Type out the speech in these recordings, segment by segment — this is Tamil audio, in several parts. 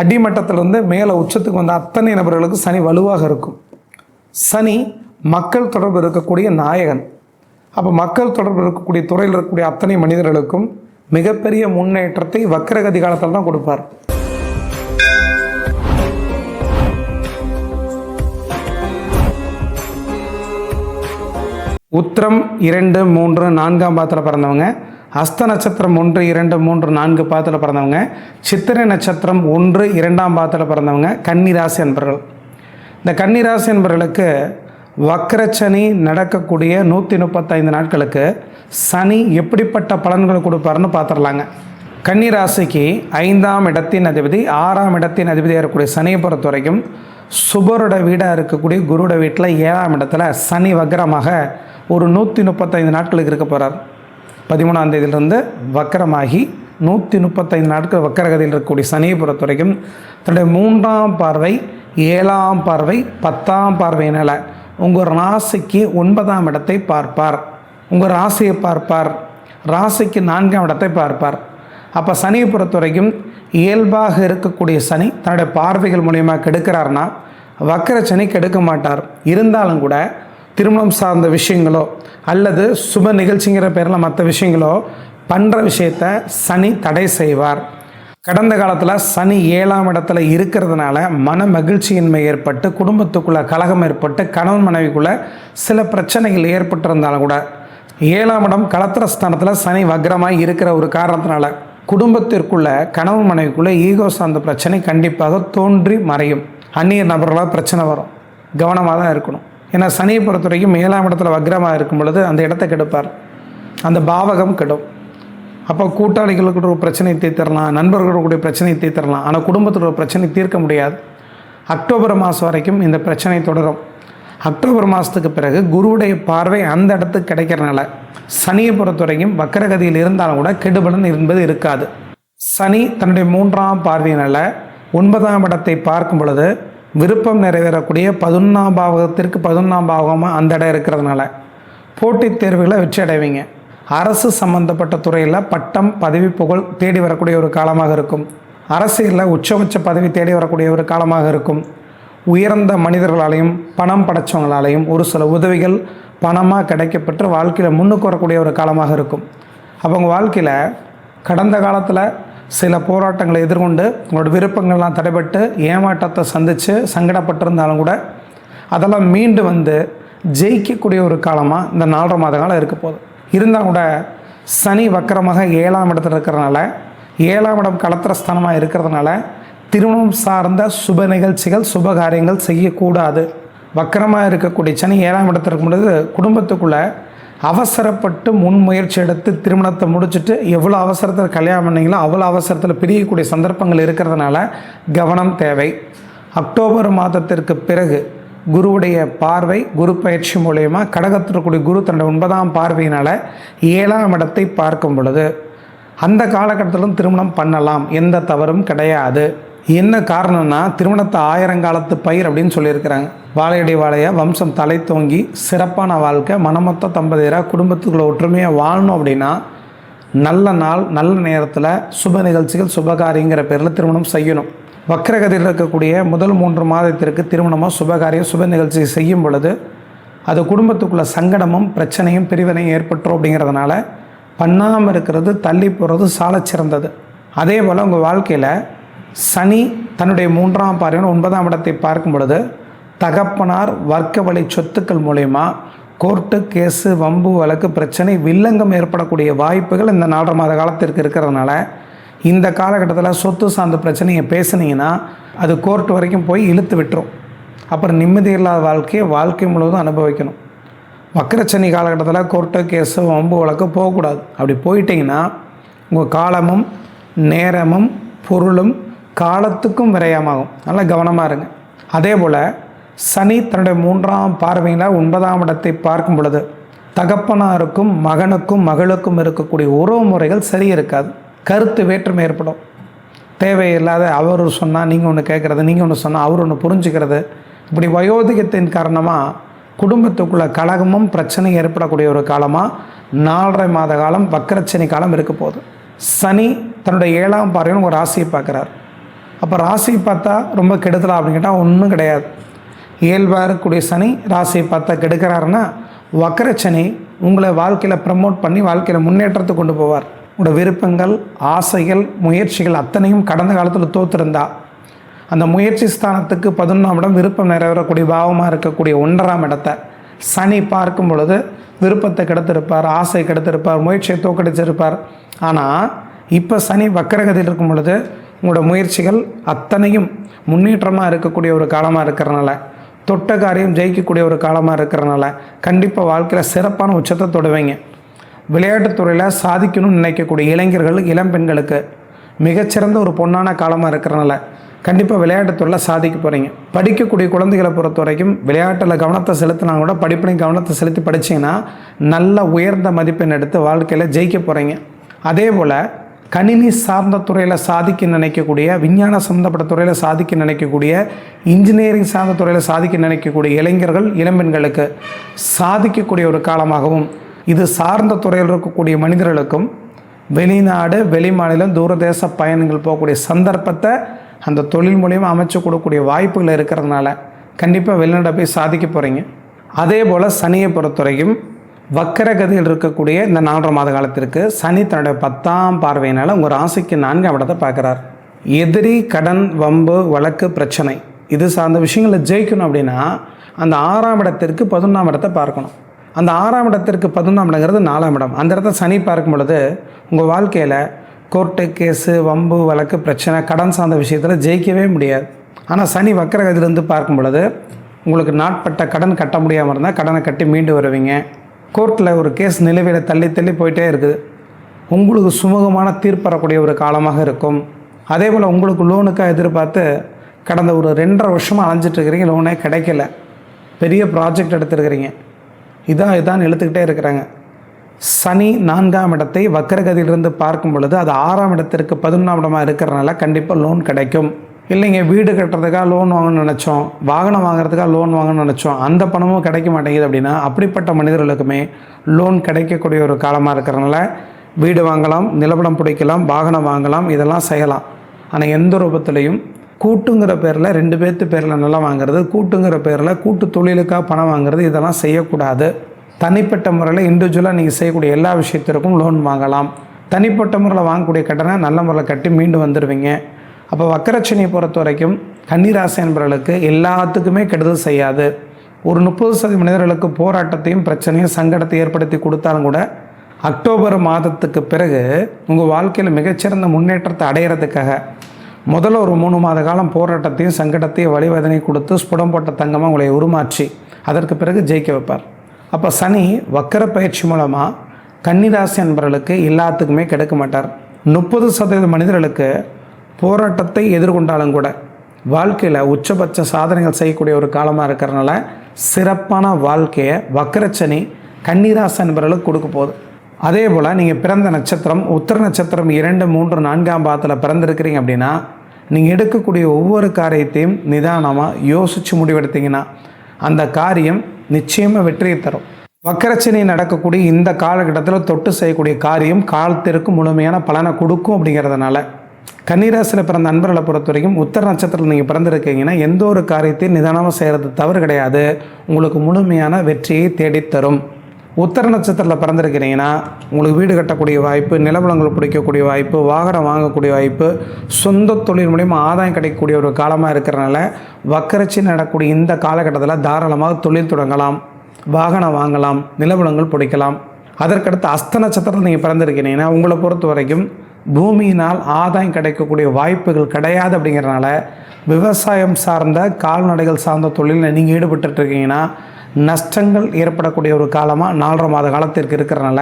அடிமட்டத்திலிருந்து மேலே உச்சத்துக்கு வந்த அத்தனை நபர்களுக்கு சனி வலுவாக இருக்கும். சனி மக்கள் தொடர்பு இருக்கக்கூடிய நாயகன். அப்போ மக்கள் தொடர்பு இருக்கக்கூடிய துறையில் இருக்கக்கூடிய அத்தனை மனிதர்களுக்கும் மிகப்பெரிய முன்னேற்றத்தை வக்கரகதி காலத்தில் தான் கொடுப்பார். உத்திரம் இரண்டு மூன்று நான்காம் பாதத்தில் பிறந்தவங்க. அஸ்த நட்சத்திரம் ஒன்று இரண்டு மூன்று நான்கு பாதத்தில் பிறந்தவங்க. சித்திரை நட்சத்திரம் ஒன்று இரண்டாம் பாதத்தில் பிறந்தவங்க. கன்னிராசி என்பர்கள் இந்த கன்னிராசி என்பவர்களுக்கு வக்கரச்சனி நடக்கக்கூடிய நூற்றி முப்பத்தைந்து நாட்களுக்கு சனி எப்படிப்பட்ட பலன்களை கொடுப்பாருன்னு பார்த்துடலாங்க கன்னிராசிக்கு ஐந்தாம் இடத்தின் அதிபதி ஆறாம் இடத்தின் அதிபதியாக இருக்கக்கூடிய சனியை பொறுத்த வரைக்கும் சுபரோட வீடாக இருக்கக்கூடிய குருட வீட்டில் ஏழாம் இடத்துல சனி வக்கரமாக ஒரு நூற்றி முப்பத்தைந்து நாட்களுக்கு இருக்க போகிறார் பதிமூணாம் தேதியிலிருந்து வக்கரமாகி நூற்றி முப்பத்தைந்து நாட்கள் வக்கரகதியில் இருக்கக்கூடிய சனியை பொறுத்த வரைக்கும் தன்னுடைய மூன்றாம் பார்வை ஏழாம் பார்வை பத்தாம் பார்வையினால் உங்கள் ராசிக்கு ஒன்பதாம் இடத்தை பார்ப்பார். உங்கள் ராசியை பார்ப்பார். ராசிக்கு நான்காம் இடத்தை பார்ப்பார். அப்போ சனியை பொறுத்த வரைக்கும் இயல்பாக இருக்கக்கூடிய சனி தன்னுடைய பார்வைகள் மூலியமாக கெடுக்கிறார்னா வக்கர சனி கெடுக்க மாட்டார். இருந்தாலும் கூட திருமணம் சார்ந்த விஷயங்களோ அல்லது சுப நிகழ்ச்சிங்கிற பேரில் மற்ற விஷயங்களோ பண்ணுற விஷயத்த சனி தடை செய்வார். கடந்த காலத்தில் சனி ஏழாம் இடத்துல இருக்கிறதுனால மன மகிழ்ச்சியின்மை ஏற்பட்டு குடும்பத்துக்குள்ளே கலகம் ஏற்பட்டு கணவன் மனைவிக்குள்ளே சில பிரச்சனைகள் ஏற்பட்டிருந்தாலும் கூட ஏழாம் இடம் களத்திர ஸ்தானத்தில் சனி வக்ரமாக இருக்கிற ஒரு காரணத்தினால குடும்பத்திற்குள்ள கணவன் மனைவிக்குள்ளே ஈகோ சார்ந்த பிரச்சனை கண்டிப்பாக தோன்றி மறையும். அந்நிய நபர்களாக பிரச்சனை வரும். கவனமாக தான் இருக்கணும். ஏன்னா சனியை பொறுத்த வரைக்கும் ஏழாம் இடத்துல வக்ரமாக இருக்கும் பொழுது அந்த இடத்த கெடுப்பார். அந்த பாவகம் கெடும். அப்போ கூட்டாளிகளுக்கு ஒரு பிரச்சனை தீர்த்திடலாம் நண்பர்களுடைய பிரச்சனை தீர்த்திடலாம். ஆனால் குடும்பத்தோட பிரச்சனை தீர்க்க முடியாது. அக்டோபர் மாதம் வரைக்கும் இந்த பிரச்சனை தொடரும். அக்டோபர் மாதத்துக்கு பிறகு குருவுடைய பார்வை அந்த இடத்துக்கு கிடைக்கிறனால சனியை பொறுத்த வரைக்கும் வக்கரகதியில் இருந்தாலும் கூட கெடுபலன் என்பது இருக்காது. சனி தன்னுடைய மூன்றாம் பார்வையினால் ஒன்பதாம் இடத்தை பார்க்கும் பொழுது விருப்பம் நிறைவேறக்கூடிய பதினொன்றாம் பாவகத்திற்கு பதினொன்றாம் பாவகமாக அந்த இடம் இருக்கிறதுனால போட்டித் தேர்வுகளை வெற்றி அடைவீங்க. அரசு சம்பந்தப்பட்ட துறையில் பட்டம் பதவி புகழ் தேடி வரக்கூடிய ஒரு காலமாக இருக்கும். அரசியலில் உச்சபட்ச பதவி தேடி வரக்கூடிய ஒரு காலமாக இருக்கும். உயர்ந்த மனிதர்களாலையும் பணம் படைச்சவங்களாலையும் ஒரு சில உதவிகள் பணமாக கிடைக்கப்பட்டு வாழ்க்கையில் முன்னுக்கு வரக்கூடிய ஒரு காலமாக இருக்கும். அவங்க வாழ்க்கையில் கடந்த காலத்தில் சில போராட்டங்களை எதிர்கொண்டு உங்களோட விருப்பங்கள்லாம் தடைபட்டு ஏமாற்றத்தை சந்தித்து சங்கடப்பட்டிருந்தாலும் கூட அதெல்லாம் மீண்டு வந்து ஜெயிக்கக்கூடிய ஒரு காலமாக இந்த நாலரை மாத காலம் இருக்க போகுது. இருந்தால் கூட சனி வக்கரமாக ஏழாம் இடத்துல இருக்கிறனால ஏழாம் இடம் கலத்திரஸ்தானமாக இருக்கிறதுனால திருமணம் சார்ந்த சுப நிகழ்ச்சிகள் சுப காரியங்கள் செய்யக்கூடாது. வக்கரமாக இருக்கக்கூடிய சனி ஏழாம் இடத்துல இருக்கும் பொழுது குடும்பத்துக்குள்ளே அவசரப்பட்டு முன்முயற்சி எடுத்து திருமணத்தை முடிச்சுட்டு எவ்வளோ அவசரத்தில் கல்யாணம் பண்ணீங்களோ அவ்வளோ அவசரத்தில் பிரியக்கூடிய சந்தர்ப்பங்கள் இருக்கிறதுனால கவனம் தேவை. அக்டோபர் மாதத்திற்கு பிறகு குருவுடைய பார்வை குரு பயிற்சி மூலயமா கடகத்திற்குடைய குரு தன்னுடைய ஒன்பதாம் பார்வையினால் ஏழாம் இடத்தை பார்க்கும் பொழுது அந்த காலகட்டத்திலும் திருமணம் பண்ணலாம். எந்த தவறும் கிடையாது. என்ன காரணம்னா திருமணத்தை ஆயிரங்காலத்து பயிர் அப்படின்னு சொல்லியிருக்கிறாங்க. வாழையடி வாழைய வம்சம் தலை தோங்கி சிறப்பான வாழ்க்கை மனமொத்த தம்பதியராக குடும்பத்துக்குள்ள ஒற்றுமையாக வாழணும் அப்படின்னா நல்ல நாள் நல்ல நேரத்தில் சுப நிகழ்ச்சிகள் சுபகாரியங்கிற பேரில் திருமணம் செய்யணும். வக்கரகதியில் இருக்கக்கூடிய முதல் மூன்று மாதத்திற்கு திருமணமாக சுபகாரியம் சுப நிகழ்ச்சி செய்யும் பொழுது அது குடும்பத்துக்குள்ள சங்கடமும் பிரச்சனையும் பிரிவினையும் ஏற்பட்டுரும் அப்படிங்கிறதுனால பண்ணாமல் இருக்கிறது தள்ளி போகிறது சாலச் சிறந்தது அதே போல் உங்கள் வாழ்க்கையில் சனி தன்னுடைய மூன்றாம் பார்வையான ஒன்பதாம் இடத்தை பார்க்கும் பொழுது தகப்பனார் வர்க்க வழி சொத்துக்கள் மூலயமா கோர்ட்டு கேஸு வம்பு வழக்கு பிரச்சனை வில்லங்கம் ஏற்படக்கூடிய வாய்ப்புகள் இந்த நாலரை மாத காலத்திற்கு இருக்கிறதுனால இந்த காலகட்டத்தில் சொத்து சார்ந்த பிரச்சனையை பேசுனீங்கன்னா அது கோர்ட் வரைக்கும் போய் இழுத்து விட்டுரும். அப்புறம் நிம்மதி இல்லாத வாழ்க்கையை வாழ்க்கை முழுவதும் அனுபவிக்கணும். வக்கரச்சனி காலகட்டத்தில் கோர்ட்டு கேஸு வம்பு வழக்கு போகக்கூடாது. அப்படி போயிட்டீங்கன்னா உங்கள் காலமும் நேரமும் பொருளும் காலத்துக்கும் விரயமாகும். நல்லா கவனமாக இருங்க. அதே போல் சனி தன்னுடைய மூன்றாம் பார்வையில் ஒன்பதாம் இடத்தை பார்க்கும் பொழுது தகப்பனாருக்கும் மகனுக்கும் மகளுக்கும் இருக்கக்கூடிய உறவு முறைகள் சரி இருக்காது. கருத்து வேற்றுமை ஏற்படும். தேவையில்லாத அவர் சொன்னால் நீங்கள் ஒன்று கேட்குறது நீங்கள் ஒன்று சொன்னால் அவர் ஒன்று புரிஞ்சுக்கிறது. இப்படி வயோதிகத்தின் காரணமாக குடும்பத்துக்குள்ள கழகமும் பிரச்சனையும் ஏற்படக்கூடிய ஒரு காலமாக நாலரை மாத காலம் வக்கரச்சனி காலம் இருக்க போகுது. சனி தன்னுடைய ஏழாம் பார்வையில் ஒரு ராசியை பார்க்குறாரு. அப்போ ராசி பார்த்தா ரொம்ப கெடுதலா அப்படின்னு கேட்டால் ஒன்றும் கிடையாது. இயல்பாக இருக்கக்கூடிய சனி ராசியை பார்த்தா கெடுக்கிறாருன்னா வக்கரச்சனி உங்களை வாழ்க்கையில் ப்ரமோட் பண்ணி வாழ்க்கையில் முன்னேற்றத்தை கொண்டு போவார். உங்களோட விருப்பங்கள் ஆசைகள் முயற்சிகள் அத்தனையும் கடந்த காலத்தில் தோற்றிருந்தா அந்த முயற்சி ஸ்தானத்துக்கு பதினொன்றாம் இடம் விருப்பம் நிறைவேறக்கூடிய பாவமாக இருக்கக்கூடிய ஒன்றாம் இடத்தை சனி பார்க்கும் பொழுது விருப்பத்தை கெடுத்திருப்பார் ஆசை கெடுத்திருப்பார் முயற்சியை தோக்கடிச்சிருப்பார் ஆனால் இப்போ சனி வக்கரகதியில் இருக்கும் பொழுது உங்களோட முயற்சிகள் அத்தனையும் முன்னேற்றமாக இருக்கக்கூடிய ஒரு காலமாக இருக்கிறனால தொட்ட காரியம் ஜெயிக்கக்கூடிய ஒரு காலமாக இருக்கிறனால கண்டிப்பாக வாழ்க்கையில் சிறப்பான உச்சத்தை தொடுவீங்க. விளையாட்டுத்துறையில் சாதிக்கணும்னு நினைக்கக்கூடிய இளைஞர்கள் இளம் பெண்களுக்கு மிகச்சிறந்த ஒரு பொன்னான காலமாக இருக்கிறனால கண்டிப்பாக விளையாட்டுத்துறையில் சாதிக்க போகிறீங்க படிக்கக்கூடிய குழந்தைகளை பொறுத்த வரைக்கும் விளையாட்டில் கவனத்தை செலுத்தினா கூட படிப்பிலையும் கவனத்தை செலுத்தி படிச்சிங்கன்னா நல்ல உயர்ந்த மதிப்பெண் எடுத்து வாழ்க்கையில் ஜெயிக்க போகிறீங்க அதே போல் கணினி சார்ந்த துறையில் சாதிக்க நினைக்கக்கூடிய விஞ்ஞான சம்மந்தப்பட்ட துறையில் சாதிக்க நினைக்கக்கூடிய இன்ஜினியரிங் சார்ந்த துறையில் சாதிக்க நினைக்கக்கூடிய இளைஞர்கள் இளம்பெண்களுக்கு சாதிக்கக்கூடிய ஒரு காலமாகவும் இது சார்ந்த துறையில் இருக்கக்கூடிய மனிதர்களுக்கும் வெளிநாடு வெளிமாநிலம் தூரதேச பயணங்கள் போகக்கூடிய சந்தர்ப்பத்தை அந்த தொழில் மூலியமாக அமைச்சு கொடுக்கக்கூடிய வாய்ப்புகள் இருக்கிறதுனால கண்டிப்பாக வெளிநாட்டை போய் சாதிக்க போகிறீங்க அதே போல் சனியை பொறுத்தவரைக்கும் வக்கரகதியில் இருக்கக்கூடிய இந்த நாலரை மாத காலத்திற்கு சனி தன்னுடைய பத்தாம் பார்வையினால் உங்கள் ராசிக்கு நான்காம் இடத்தை பார்க்குறார். எதிரி கடன் வம்பு வழக்கு பிரச்சனை. இது சார்ந்த விஷயங்களை ஜெயிக்கணும் அப்படின்னா அந்த ஆறாம் இடத்திற்கு பதினொன்றாம் இடத்தை பார்க்கணும். அந்த ஆறாம் இடத்திற்கு பதினொன்றாம் இடங்கிறது நாலாம் இடம். அந்த இடத்த சனி பார்க்கும் பொழுது உங்கள் வாழ்க்கையில் கோர்ட்டு கேஸு வம்பு வழக்கு பிரச்சனை கடன் சார்ந்த விஷயத்தில் ஜெயிக்கவே முடியாது. ஆனால் சனி வக்கரகதியிலிருந்து பார்க்கும் பொழுது உங்களுக்கு நாட்பட்ட கடன் கட்ட முடியாமல் இருந்தால் கடனை கட்டி மீண்டு வருவீங்க. கோர்ட்டில் ஒரு கேஸ் நிலுவையில் தள்ளி தள்ளி போயிட்டே இருக்குது. உங்களுக்கு சுமூகமான தீர்ப்பறக்கூடிய ஒரு காலமாக இருக்கும். அதே போல் உங்களுக்கு லோனுக்காக எதிர்பார்த்து கடந்த ஒரு ரெண்டரை வருஷமாக அலைஞ்சிட்ருக்கிறீங்க லோனே கிடைக்கல. பெரிய ப்ராஜெக்ட் எடுத்துருக்கிறீங்க. இதான் இதான் இழுத்துக்கிட்டே இருக்கிறாங்க. சனி நான்காம் இடத்தை வக்கரகதியிலிருந்து பார்க்கும் பொழுது அது ஆறாம் இடத்திற்கு பதினொன்றாம் இடமாக இருக்கிறனால கண்டிப்பாக லோன் கிடைக்கும். இல்லைங்க வீடு கட்டுறதுக்காக லோன் வாங்கணும்னு நினச்சோம். வாகனம் வாங்குறதுக்காக லோன் வாங்கணும்னு நினச்சோம். அந்த பணமும் கிடைக்க மாட்டேங்குது அப்படின்னா அப்படிப்பட்ட மனிதர்களுக்குமே லோன் கிடைக்கக்கூடிய ஒரு காலமாக இருக்கிறனால வீடு வாங்கலாம் நிலப்படம் பிடிக்கலாம் வாகனம் வாங்கலாம் இதெல்லாம் செய்யலாம். ஆனால் எந்த ரூபத்திலையும் கூட்டுங்கிற பேரில் ரெண்டு பேர்த்து பேரில் நிலம் வாங்குறது கூட்டுங்கிற பேரில் கூட்டு தொழிலுக்காக பணம் வாங்குறது இதெல்லாம் செய்யக்கூடாது. தனிப்பட்ட முறையில் இண்டிவிஜுவலாக நீங்கள் செய்யக்கூடிய எல்லா விஷயத்திற்கும் லோன் வாங்கலாம். தனிப்பட்ட முறையில் வாங்கக்கூடிய கடனை நல்ல முறையில் கட்டி மீண்டு வந்துடுவீங்க அப்போ வக்கரட்சணியை பொறுத்த வரைக்கும் கன்னிராசி என்பவர்களுக்கு எல்லாத்துக்குமே கெடுதல் செய்யாது. ஒரு முப்பது சதவீத மனிதர்களுக்கு போராட்டத்தையும் பிரச்சனையும் சங்கடத்தை ஏற்படுத்தி கொடுத்தாலும் கூட அக்டோபர் மாதத்துக்கு பிறகு உங்கள் வாழ்க்கையில் மிகச்சிறந்த முன்னேற்றத்தை அடையிறதுக்காக முதல்ல ஒரு மூணு மாத காலம் போராட்டத்தையும் சங்கடத்தையும் வழிவேதனை கொடுத்து ஸ்புடம் போட்ட தங்கமாக உங்களை உருமாற்றி அதற்கு பிறகு ஜெயிக்க வைப்பார். அப்போ சனி வக்கர பயிற்சி மூலமாக கன்னிராசி என்பவர்களுக்கு எல்லாத்துக்குமே கிடைக்க மாட்டார். முப்பது சதவீத மனிதர்களுக்கு போராட்டத்தை எதிர்கொண்டாலும் கூட வாழ்க்கையில் உச்சபட்ச சாதனைகள் செய்யக்கூடிய ஒரு காலமாக இருக்கிறனால சிறப்பான வாழ்க்கையை வக்கரச்சனி கன்னிராசி என்பவர்களுக்கு கொடுக்க போகுது. அதே போல் நீங்கள் பிறந்த நட்சத்திரம் உத்தர நட்சத்திரம் இரண்டு மூன்று நான்காம் பாதத்தில் பிறந்திருக்கிறீங்க அப்படின்னா நீங்கள் எடுக்கக்கூடிய ஒவ்வொரு காரியத்தையும் நிதானமாக யோசித்து முடிவெடுத்தீங்கன்னா அந்த காரியம் நிச்சயமாக வெற்றியை தரும். வக்கரச்சனை நடக்கக்கூடிய இந்த காலகட்டத்தில் தொட்டு செய்யக்கூடிய காரியம் காலத்திற்கு முழுமையான பலனை கொடுக்கும் அப்படிங்கிறதுனால கன்னிராசியில் பிறந்த நண்பர்களை பொறுத்த வரைக்கும் உத்தர நட்சத்திரத்தில் நீங்கள் பிறந்திருக்கீங்கன்னா எந்த ஒரு காரியத்தையும் நிதானமாக செய்கிறது தவறு கிடையாது. உங்களுக்கு முழுமையான வெற்றியை தேடித்தரும். உத்தர நட்சத்திரத்தில் பிறந்திருக்கிறீங்கன்னா உங்களுக்கு வீடு கட்டக்கூடிய வாய்ப்பு நிலவளங்கள் பிடிக்கக்கூடிய வாய்ப்பு வாகனம் வாங்கக்கூடிய வாய்ப்பு சொந்த தொழில் மூலிமா ஆதாயம் கிடைக்கக்கூடிய ஒரு காலமாக இருக்கிறனால வக்கரச்சி நடக்கக்கூடிய இந்த காலகட்டத்தில் தாராளமாக தொழில் தொடங்கலாம். வாகனம் வாங்கலாம் நிலவளங்கள் பிடிக்கலாம். அதற்கடுத்து அஸ்த நட்சத்திரத்தில் நீங்கள் பிறந்திருக்கிறீங்கன்னா உங்களை பொறுத்த வரைக்கும் பூமியினால் ஆதாயம் கிடைக்கக்கூடிய வாய்ப்புகள் கிடையாது அப்படிங்கிறனால விவசாயம் சார்ந்த கால்நடைகள் சார்ந்த தொழிலில் நீங்கள் ஈடுபட்டுட்டு இருக்கீங்கன்னா நஷ்டங்கள் ஏற்படக்கூடிய ஒரு காலமாக நாலரை மாத காலத்திற்கு இருக்கிறனால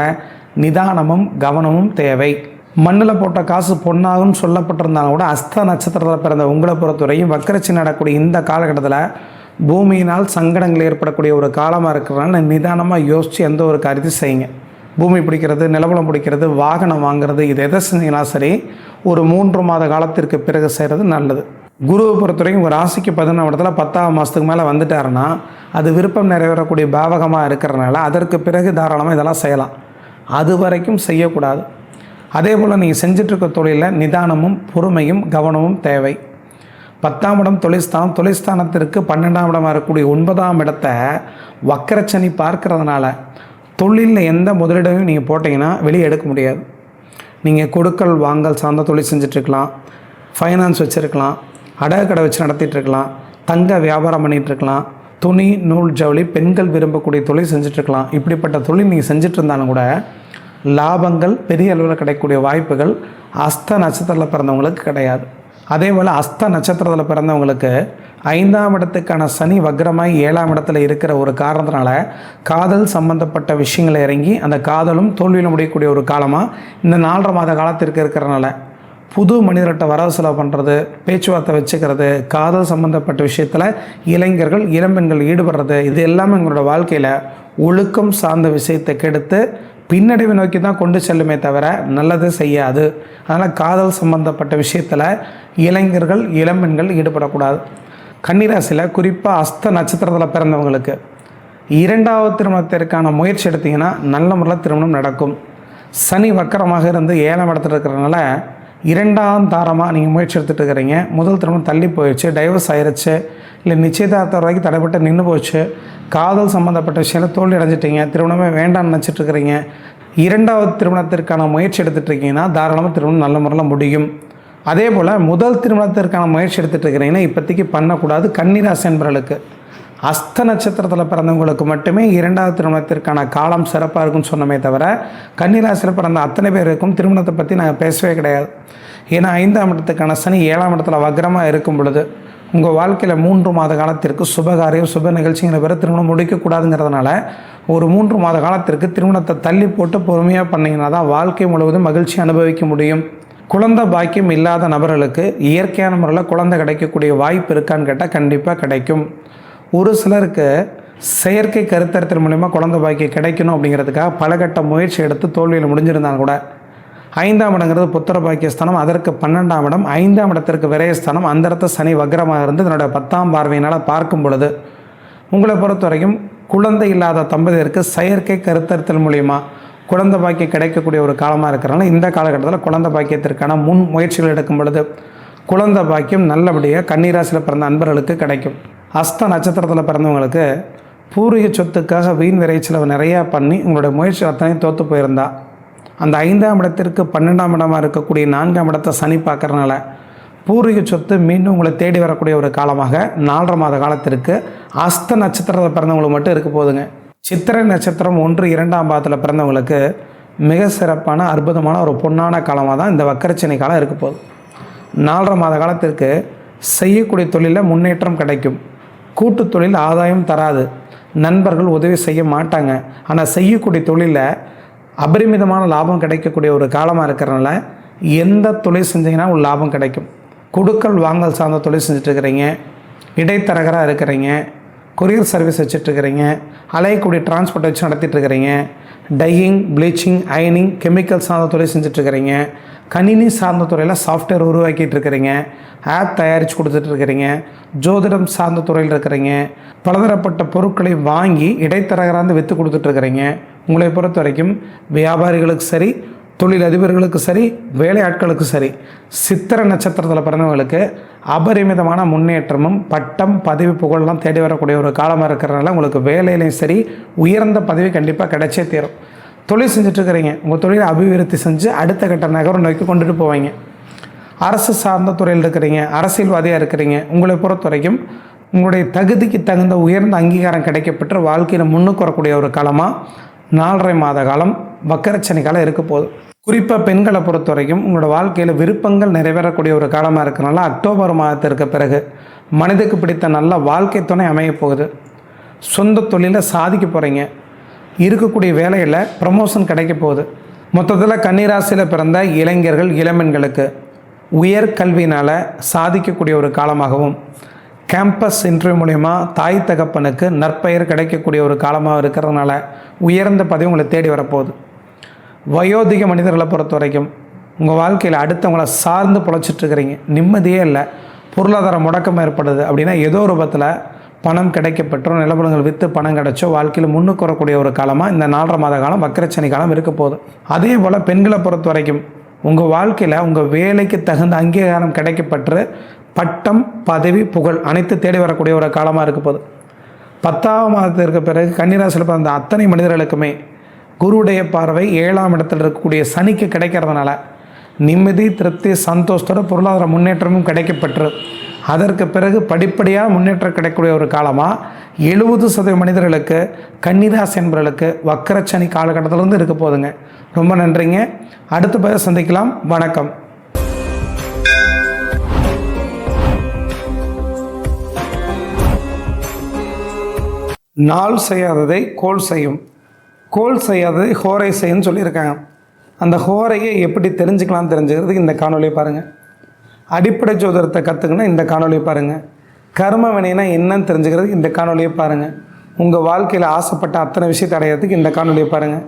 நிதானமும் கவனமும் தேவை. மண்ணில் போட்ட காசு பொன்னாகும்னு சொல்லப்பட்டிருந்தாலும் கூட அஸ்த நட்சத்திரத்தில் பிறந்த உங்களை பொறுத்தவரையும் வக்கரச்சி நடக்கூடிய இந்த காலகட்டத்தில் பூமியினால் சங்கடங்கள் ஏற்படக்கூடிய ஒரு காலமாக இருக்கிறனால நிதானமாக யோசித்து எந்த ஒரு காரியத்தையும் செய்யுங்க. பூமி பிடிக்கிறது நிலவலம் பிடிக்கிறது வாகனம் வாங்குறது இது எதை செஞ்சீங்கன்னா சரி ஒரு மூன்று மாத காலத்திற்கு பிறகு செய்கிறது நல்லது. குருவை பொறுத்தவரைக்கும் ஒரு ராசிக்கு பதினொன்று இடத்துல பத்தாம் மாதத்துக்கு மேலே வந்துட்டாருன்னா அது விருப்பம் நிறைவேறக்கூடிய பாவகமாக இருக்கிறனால அதற்கு பிறகு தாராளமாக இதெல்லாம் செய்யலாம். அது வரைக்கும் செய்யக்கூடாது. அதே போல் நீங்கள் செஞ்சிட்ருக்க தொழிலில் நிதானமும் பொறுமையும் கவனமும் தேவை. பத்தாம் இடம் தொழில்ஸ்தானம். தொழில்ஸ்தானத்திற்கு பன்னெண்டாம் இடமாக இருக்கக்கூடிய ஒன்பதாம் இடத்தை வக்கரச்சனி பார்க்கறதுனால தொழிலில் எந்த முதலீடையும் நீங்கள் போட்டிங்கன்னா வெளியே எடுக்க முடியாது. நீங்கள் கொடுக்கல் வாங்கல் சார்ந்த தொழில் செஞ்சிட்ருக்கலாம். ஃபைனான்ஸ் வச்சுருக்கலாம். அடகு கடை வச்சு நடத்திட்டுருக்கலாம் தங்க வியாபாரம் பண்ணிகிட்ருக்கலாம் துணி நூல் ஜவுளி பெண்கள் விரும்பக்கூடிய தொழில் செஞ்சிட்ருக்கலாம். இப்படிப்பட்ட தொழில் நீங்கள் செஞ்சுட்டு இருந்தாலும் கூட லாபங்கள் பெரிய அளவில் கிடைக்கக்கூடிய வாய்ப்புகள் அஸ்த நட்சத்திரத்தில் பிறந்தவங்களுக்கு கிடையாது. அதே போல் அஸ்த நட்சத்திரத்தில் பிறந்தவங்களுக்கு ஐந்தாம் இடத்துக்கான சனி வக்ரமாய் ஏழாம் இடத்துல இருக்கிற ஒரு காரணத்தினால காதல் சம்பந்தப்பட்ட விஷயங்களை இறங்கி அந்த காதலும் தோல்வியில் முடியக்கூடிய ஒரு காலமாக இந்த நாலரை மாத காலத்திற்கு இருக்கிறனால புது மனிதர்கிட்ட வரவு செலவு பண்ணுறது பேச்சுவார்த்தை வச்சுக்கிறது காதல் சம்மந்தப்பட்ட விஷயத்தில் இளைஞர்கள் இளம்பெண்கள் ஈடுபடுறது இது எல்லாமே எங்களோட வாழ்க்கையில் ஒழுக்கம் சார்ந்த விஷயத்தை கெடுத்து பின்னடைவை நோக்கி தான் கொண்டு செல்லுமே தவிர நல்லது செய்யாது. அதனால் காதல் சம்பந்தப்பட்ட விஷயத்தில் இளைஞர்கள் இளம்பெண்கள் ஈடுபடக்கூடாது. கன்னிராசியில் குறிப்பாக அஸ்த நட்சத்திரத்தில் பிறந்தவங்களுக்கு இரண்டாவது திருமணத்திற்கான முயற்சி எடுத்திங்கன்னா நல்ல முறையில் திருமணம் நடக்கும். சனி வக்கரமாக இருந்து ஏழாம் இடத்துல இருக்கிறதுனால இரண்டாம் தாரமாக நீங்கள் முயற்சி எடுத்துகிட்டு இருக்கிறீங்க. முதல் திருமணம் தள்ளி போயிடுச்சு. டைவர்ஸ் ஆயிடுச்சு இல்லை நிச்சயதார்த்த வரைக்கும் தடைப்பட்டு நின்று போச்சு. காதல் சம்மந்தப்பட்ட விஷயம் தோல்வி அடைஞ்சிட்டீங்க. திருமணமே வேண்டாம்னு நினச்சிட்டு இருக்கிறீங்க. இரண்டாவது திருமணத்திற்கான முயற்சி எடுத்துகிட்டு இருக்கீங்கன்னா தாராளமாக திருமணம் நல்ல முறையில் முடியும். அதே போல் முதல் திருமணத்திற்கான முயற்சி எடுத்துகிட்டு இருக்கிறீங்கன்னா இப்போதைக்கு பண்ணக்கூடாது. கன்னிராசி என்பவர்களுக்கு அஸ்த நட்சத்திரத்தில் பிறந்தவங்களுக்கு மட்டுமே இரண்டாவது திருமணத்திற்கான காலம் சிறப்பாக இருக்கும்னு சொன்னமே தவிர கன்னிராசியில் பிறந்த அத்தனை பேருக்கும் திருமணத்தை பற்றி நாங்கள் பேசவே கிடையாது. ஏன்னா ஐந்தாம் இடத்துக்கான சனி ஏழாம் இடத்துல வக்ரமாக இருக்கும் பொழுது உங்கள் வாழ்க்கையில் மூன்று மாத காலத்திற்கு சுபகாரியம் சுப நிகழ்ச்சிங்கிற பேர் திருமணம் முடிக்கக்கூடாதுங்கிறதுனால ஒரு மூன்று மாத காலத்திற்கு திருமணத்தை தள்ளி போட்டு பொறுமையாக பண்ணிங்கன்னா தான் வாழ்க்கை முழுவதும் மகிழ்ச்சி அனுபவிக்க முடியும். குழந்தை பாக்கியம் இல்லாத நபர்களுக்கு இயற்கையான முறையில் குழந்தை கிடைக்கக்கூடிய வாய்ப்பு இருக்கான்னு கேட்டால் கண்டிப்பாக கிடைக்கும். ஒரு சிலருக்கு செயற்கை கருத்தரத்தின் மூலிமா குழந்தை பாக்கியம் கிடைக்கணும் அப்படிங்கிறதுக்காக பலகட்ட முயற்சி எடுத்து தோல்வியில் முடிஞ்சிருந்தாலும் கூட ஐந்தாம் இடங்கிறது புத்திர பாக்கியஸ்தானம் அதற்கு பன்னெண்டாம் இடம் ஐந்தாம் இடத்திற்கு விரயஸ்தானம் அந்த இடத்த சனி வக்ரமாக இருந்து தன்னோட பத்தாம் பார்வையினால் பார்க்கும் பொழுது உங்களை பொறுத்த வரைக்கும் குழந்தை இல்லாத தம்பதியருக்கு செயற்கை கருத்தரித்தல் மூலிமா குழந்தை பாக்கியம் கிடைக்கக்கூடிய ஒரு காலமாக இருக்கிறனால இந்த காலகட்டத்தில் குழந்தை பாக்கியத்திற்கான முன் முயற்சிகள் எடுக்கும் பொழுது குழந்தை பாக்கியம் நல்லபடியாக கண்ணீராசியில் பிறந்த அன்பர்களுக்கு கிடைக்கும். அஸ்த நட்சத்திரத்தில் பிறந்தவங்களுக்கு பூர்வீக சொத்துக்காக வீண் விரை செலவு நிறையா பண்ணி உங்களுடைய முயற்சி அத்தனையும் தோற்று போயிருந்தா. அந்த ஐந்தாம் இடத்திற்கு பன்னெண்டாம் இடமாக இருக்கக்கூடிய நான்காம் இடத்தை சனி பார்க்கறனால பூர்வீக சொத்து மீண்டும் உங்களை தேடி வரக்கூடிய ஒரு காலமாக நாலரை மாத காலத்திற்கு அஸ்த நட்சத்திரத்தில் பிறந்தவங்களுக்கு மட்டும் இருக்க போதுங்க. சித்திரை நட்சத்திரம் ஒன்று இரண்டாம் பாதத்தில் பிறந்தவங்களுக்கு மிக சிறப்பான அற்புதமான ஒரு பொன்னான காலமாக தான் இந்த வக்கரச்சனை காலம் இருக்க போகுது. நாலரை மாத காலத்திற்கு செய்யக்கூடிய தொழிலில் முன்னேற்றம் கிடைக்கும். கூட்டு தொழில் ஆதாயம் தராது. நண்பர்கள் உதவி செய்ய மாட்டாங்க. ஆனால் செய்யக்கூடிய தொழிலில் அபரிமிதமான லாபம் கிடைக்கக்கூடிய ஒரு காலமாக இருக்கிறனால எந்த தொழில் செஞ்சீங்கன்னா ஒரு லாபம் கிடைக்கும். கொடுக்கல் வாங்கல் சார்ந்த தொழில் செஞ்சிட்ருக்கிறீங்க இடைத்தரகராக இருக்கிறீங்க. கொரியர் சர்வீஸ் வச்சுட்ருக்கிறீங்க அலையக்கூடிய டிரான்ஸ்போர்ட் வச்சு நடத்திட்டு இருக்கிறீங்க டையிங் ப்ளீச்சிங் அயனிங் கெமிக்கல் சார்ந்த தொழில் செஞ்சிட்ருக்கிறீங்க கணினி சார்ந்த துறையில் சாஃப்ட்வேர் உருவாக்கிட்டு இருக்கிறீங்க. ஆப் தயாரித்து கொடுத்துட்டு இருக்கிறீங்க. ஜோதிடம் சார்ந்த துறையில் இருக்கிறீங்க. பலதரப்பட்ட பொருட்களை வாங்கி இடைத்தரகராந்து விற்று கொடுத்துட்ருக்கிறீங்க உங்களை பொறுத்த வரைக்கும் வியாபாரிகளுக்கு சரி தொழிலதிபர்களுக்கு சரி வேலையாட்களுக்கு சரி சித்திர நட்சத்திரத்தில் பிறந்தவங்களுக்கு அபரிமிதமான முன்னேற்றமும் பட்டம் பதவி புகழெலாம் தேடி வரக்கூடிய ஒரு காலமாக இருக்கிறனால உங்களுக்கு வேலையிலையும் சரி உயர்ந்த பதவி கண்டிப்பாக கிடைச்சே தீரும். தொழில் செஞ்சிட்ருக்கிறீங்க. உங்கள் தொழிலை அபிவிருத்தி செஞ்சு அடுத்த கட்ட நகரம் நோக்கி கொண்டுட்டு போவீங்க. அரசு சார்ந்த துறையில் இருக்கிறீங்க அரசியல்வாதியாக இருக்கிறீங்க உங்களை பொறுத்த வரைக்கும் உங்களுடைய தகுதிக்கு தகுந்த உயர்ந்த அங்கீகாரம் கிடைக்கப்பெற்று வாழ்க்கையில் முன்னுக்கு வரக்கூடிய ஒரு காலமாக நாலரை மாத காலம் வக்கரச்சனை காலம் இருக்க போகுது. குறிப்பாக பெண்களை பொறுத்த வரைக்கும் உங்களோட வாழ்க்கையில் விருப்பங்கள் நிறைவேறக்கூடிய ஒரு காலமாக இருக்கிறனால அக்டோபர் மாதத்திற்கு பிறகு மனிதக்கு பிடித்த நல்ல வாழ்க்கை துணை அமைய போகுது. சொந்த தொழிலை சாதிக்க போகிறீங்க இருக்கக்கூடிய வேலையில் ப்ரமோஷன் கிடைக்க போகுது. மொத்தத்தில் கன்னிராசியில் பிறந்த இளைஞர்கள் இளம்பெண்களுக்கு உயர் கல்வியினால் சாதிக்கக்கூடிய ஒரு காலமாகவும் கேம்பஸ் இன்டர்வியூ மூலயமா தாய் தகப்பனுக்கு நற்பெயர் கிடைக்கக்கூடிய ஒரு காலமாக இருக்கிறதுனால உயர்ந்த பதவி உங்களை தேடி வரப்போகுது. வயோதிக மனிதர்களை பொறுத்த வரைக்கும் உங்கள் வாழ்க்கையில் அடுத்தவங்கள சார்ந்து பொழைச்சிட்ருக்கிறீங்க நிம்மதியே இல்லை. பொருளாதார முடக்கம் ஏற்படுது அப்படின்னா ஏதோ ஒரு ரூபத்தில் பணம் கிடைக்கப்பெற்றோ நிலப்படங்கள் விற்று பணம் கிடைச்சோ வாழ்க்கையில் முன்னுக்கு வரக்கூடிய ஒரு காலமாக இந்த நாலரை மாத காலம் வக்கரச்சனி காலம் இருக்க போகுது. அதே போல் பெண்களை பொறுத்த வரைக்கும் உங்கள் வாழ்க்கையில் உங்கள் வேலைக்கு தகுந்த அங்கீகாரம் கிடைக்கப்பெற்று பட்டம் பதவி புகழ் அனைத்து தேடி வரக்கூடிய ஒரு காலமாக இருக்க போகுது. பத்தாம் மாதத்திற்கு பிறகு கன்னிராசியில் பிறந்த அத்தனை மனிதர்களுக்குமே குருவுடைய பார்வை ஏழாம் இடத்தில் இருக்கக்கூடிய சனிக்கு கிடைக்கிறதுனால நிம்மதி திருப்தி சந்தோஷத்தோட பொருளாதார முன்னேற்றமும் கிடைக்கப்பெற்று அதற்கு பிறகு படிப்படியாக முன்னேற்றம் கிடைக்கக்கூடிய ஒரு காலமாக எழுபது சதவீத மனிதர்களுக்கு கன்னிராசி என்பவர்களுக்கு வக்கரச்சனி காலகட்டத்திலிருந்து இருக்க போதுங்க ரொம்ப நன்றிங்க. அடுத்த பதில் சந்திக்கலாம். வணக்கம். நாள் செய்யாததை கோல் செய்யும். கோல் செய்யாததை ஹோரை செய்யும்னு சொல்லியிருக்காங்க. அந்த ஹோரையை எப்படி தெரிஞ்சுக்கலாம்னு தெரிஞ்சுக்கிறதுக்கு இந்த காணொலியை பாருங்கள் அடிப்படை ஜோதிடத்தை கற்றுக்கணும் இந்த காணொலியை பாருங்கள் கர்ம வினைனா என்னன்னு தெரிஞ்சுக்கிறதுக்கு இந்த காணொலியை பாருங்கள் உங்கள் வாழ்க்கையில் ஆசைப்பட்ட அத்தனை விஷயத்தை அடையிறதுக்கு இந்த காணொலியை பாருங்கள்